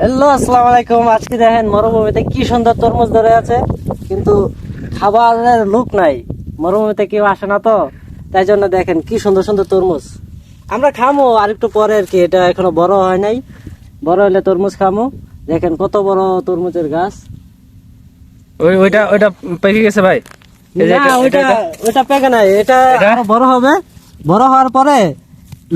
Hello আসসালামু আলাইকুম। আজকে দেখেন মরুভূমিতে কি সুন্দর তরমুজ ধরে আছে। কিন্তু খাবারের লোক নাই। মরুভূমিতে কেউ আসে না তো। তাই জন্য দেখেন কি সুন্দর সুন্দর তরমুজ। আমরা খামো আর একটু পরে আর কি। এটা এখনও বড় হয় নাই। বড় হলে তরমুজ খামো। দেখেন কত বড় তরমুজের গাছ। ওই ওইটা ওইটা পেকে গেছে ভাই। না ওইটা ওইটা পেকে নাই। এটা? আরও বড় হবে। বড় হওয়ার পরে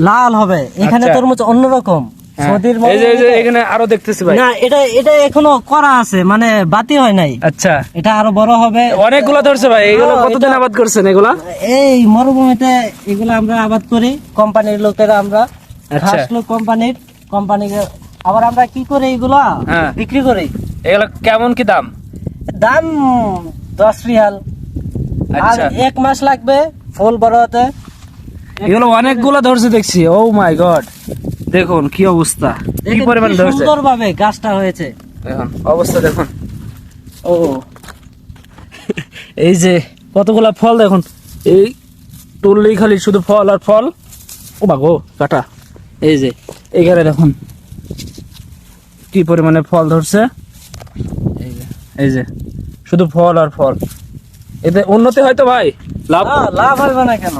লাল হবে। এখানে আচ্ছা। তরমুজ অন্যরকম। এই যে এই যে মরুভূমিতে- এখানে আরও দেখতেছি ভাই। না এটা এটা এখনও করা আছে মানে বাতি হয় নাই। আচ্ছা। এটা আরও বড় হবে। অনেকগুলা ধরছে ভাই এগুলো হ্যাঁ, কতদিন আবাদ করছেন এগুলা? এই মরুভূমিতে এগুলো আমরা আবাদ করি কোম্পানির লোকেরা আমরা। আচ্ছা। লোক কোম্পানির কোম্পানি আবার আমরা কি করি এগুলো? হ্যাঁ। বিক্রি করি। এগুলো কেমন কি দাম? দাম দশ রিয়াল। আর আচ্ছা। এক মাস লাগবে ফুল বড় হতে এগুলো অনেকগুলো ধরছে দেখছি ও মাই গড। দেখুন কি অবস্থা? কি পরিমাণ ধরছে? সুন্দর ভাবে গাছটা হয়েছে। দেখুন অবস্থা দেখুন। ও। এই যে কতগুলা ফল দেখুন। এই তুললেই খালি শুধু ফল আর ফল। ও বাগো কাটা। এই যে এখানে দেখুন। কি পরিমাণে ফল ধরছে। এই যে এই যে শুধু ফল আর ফল। এতে উন্নতি হয়তো ভাই? লাভ? লাভ হবে না কেন?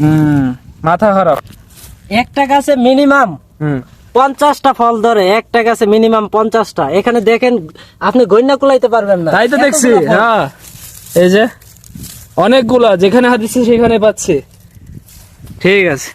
হুম মাথা খারাপ। একটা গাছে মিনিমাম পঞ্চাশটা ফল ধরে একটা গাছে মিনিমাম পঞ্চাশটা। এখানে দেখেন আপনি গন্যা কুলাইতে পারবেন না। তাই তো দেখছি। হ্যাঁ। এই যে অনেকগুলা যেখানে হাত দিচ্ছে সেখানে পাচ্ছি। ঠিক আছে।